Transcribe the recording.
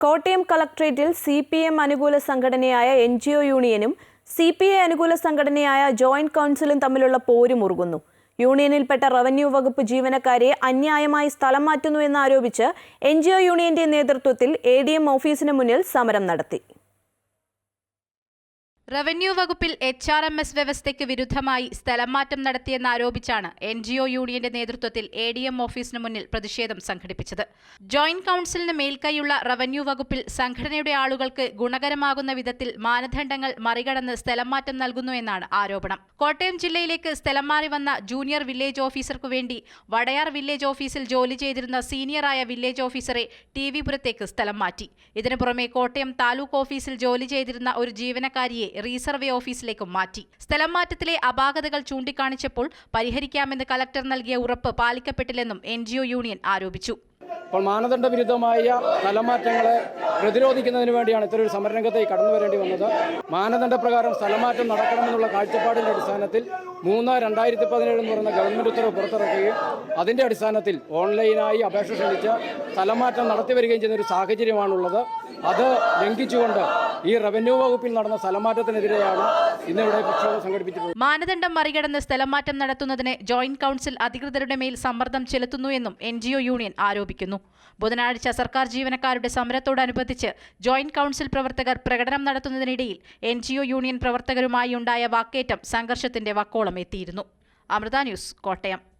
Kottayam കളക്ട്രേറ്റിൽ C P M അനുകൂല സംഘടനയായ N G O യൂണിയനും സി പി ഐ അനുകൂല സംഘടനയായ ജോയിന്റ് കൗൺസിലും തമ്മിലുള്ള പോര് മുറുകുന്നു യൂണിയനിൽപ്പെട്ട റവന്യൂ വകുപ്പ് ജീവനക്കാരെ അന്യായമായി സ്ഥലം മാറ്റുന്നു എന്നാരോപിച്ച് എൻ ജി ഒ യൂണിയന്റെ നേതൃത്വത്തിൽ എ ഡി എം ഓഫീസിന് മുന്നിൽ സമരം നടത്തി. റവന്യൂ വകുപ്പിൽ എച്ച് ആർ എം എസ് വ്യവസ്ഥയ്ക്ക് വിരുദ്ധമായി സ്ഥലംമാറ്റം നടത്തിയെന്നാരോപിച്ചാണ് എൻ ജി ഒ യൂണിയന്റെ നേതൃത്വത്തിൽ എ ഡി എം ഓഫീസിന് മുന്നിൽ പ്രതിഷേധം സംഘടിപ്പിച്ചത്. ജോയിന്റ് കൌൺസിലിന് മേൽക്കൈയുള്ള റവന്യൂ വകുപ്പിൽ സംഘടനയുടെ ആളുകൾക്ക് ഗുണകരമാകുന്ന വിധത്തിൽ മാനദണ്ഡങ്ങൾ മറികടന്ന് സ്ഥലംമാറ്റം മാറ്റം നൽകുന്നു എന്നാണ് ആരോപണം. കോട്ടയം ജില്ലയിലേക്ക് സ്ഥലം മാറി വന്ന ജൂനിയർ വില്ലേജ് ഓഫീസർക്കു വേണ്ടി വടയാർ വില്ലേജ് ഓഫീസിൽ ജോലി ചെയ്തിരുന്ന സീനിയറായ വില്ലേജ് ഓഫീസറെ ടി വി പുരത്തേക്ക് സ്ഥലം മാറ്റി. ഇതിനു പുറമെ കോട്ടയം താലൂക്ക് ഓഫീസിൽ ജോലി ചെയ്തിരുന്ന ഒരു ജീവനക്കാരിയെ റീസർവേ ഓഫീസിലേക്ക് മാറ്റി. സ്ഥലം മാറ്റത്തിലെ അപാകതകൾ ചൂണ്ടിക്കാണിച്ചപ്പോൾ പരിഹരിക്കാമെന്ന് കലക്ടർ നൽകിയ ഉറപ്പ് പാലിക്കപ്പെട്ടില്ലെന്നും എൻ യൂണിയൻ ആരോപിച്ചു. അപ്പോൾ മാനദണ്ഡ വിരുദ്ധമായ സ്ഥലമാറ്റങ്ങളെ പ്രതിരോധിക്കുന്നതിന് വേണ്ടിയാണ് ഇത്തരൊരു സമരരംഗത്തേക്ക് കടന്നു വരേണ്ടി വന്നത്. മാനദണ്ഡ പ്രകാരം സ്ഥലമാറ്റം നടക്കണമെന്നുള്ള കാഴ്ചപ്പാടിന്റെ അടിസ്ഥാനത്തിൽ മൂന്ന് രണ്ടായിരത്തി പതിനേഴ് എന്ന് പറയുന്ന ഗവൺമെന്റ് ഉത്തരവ് പുറത്തിറക്കുകയും അതിന്റെ അടിസ്ഥാനത്തിൽ ഓൺലൈനായി അപേക്ഷ ക്ഷണിച്ച് സ്ഥലമാറ്റം നടത്തി വരികയും ചെയ്യുന്ന ഒരു സാഹചര്യമാണുള്ളത്. അത് ലംഘിച്ചുകൊണ്ട് ഈ റവന്യൂ വകുപ്പിൽ നടന്ന സ്ഥലമാറ്റത്തിനെതിരെയാണ് ഇന്നിവിടെ പ്രക്ഷോഭം സംഘടിപ്പിച്ചിട്ടുള്ളത്. മാനദണ്ഡം മറികടന്ന് സ്ഥലമാറ്റം നടത്തുന്നതിന് ജോയിന്റ് കൗൺസിൽ അധികൃതരുടെ മേൽ സമ്മർദ്ദം ചെലുത്തുന്നു എന്നും എൻ യൂണിയൻ ആരോപിക്കുന്നു. ബുധനാഴ്ച സർക്കാർ ജീവനക്കാരുടെ സമരത്തോടനുബന്ധിച്ച് ജോയിന്റ് കൌൺസിൽ പ്രവർത്തകർ പ്രകടനം നടത്തുന്നതിനിടയിൽ എൻ യൂണിയൻ പ്രവർത്തകരുമായി ഉണ്ടായ വാക്കേറ്റം സംഘർഷത്തിന്റെ വക്കോളം എത്തിയിരുന്നു. അമൃത ന്യൂസ് കോട്ടയം.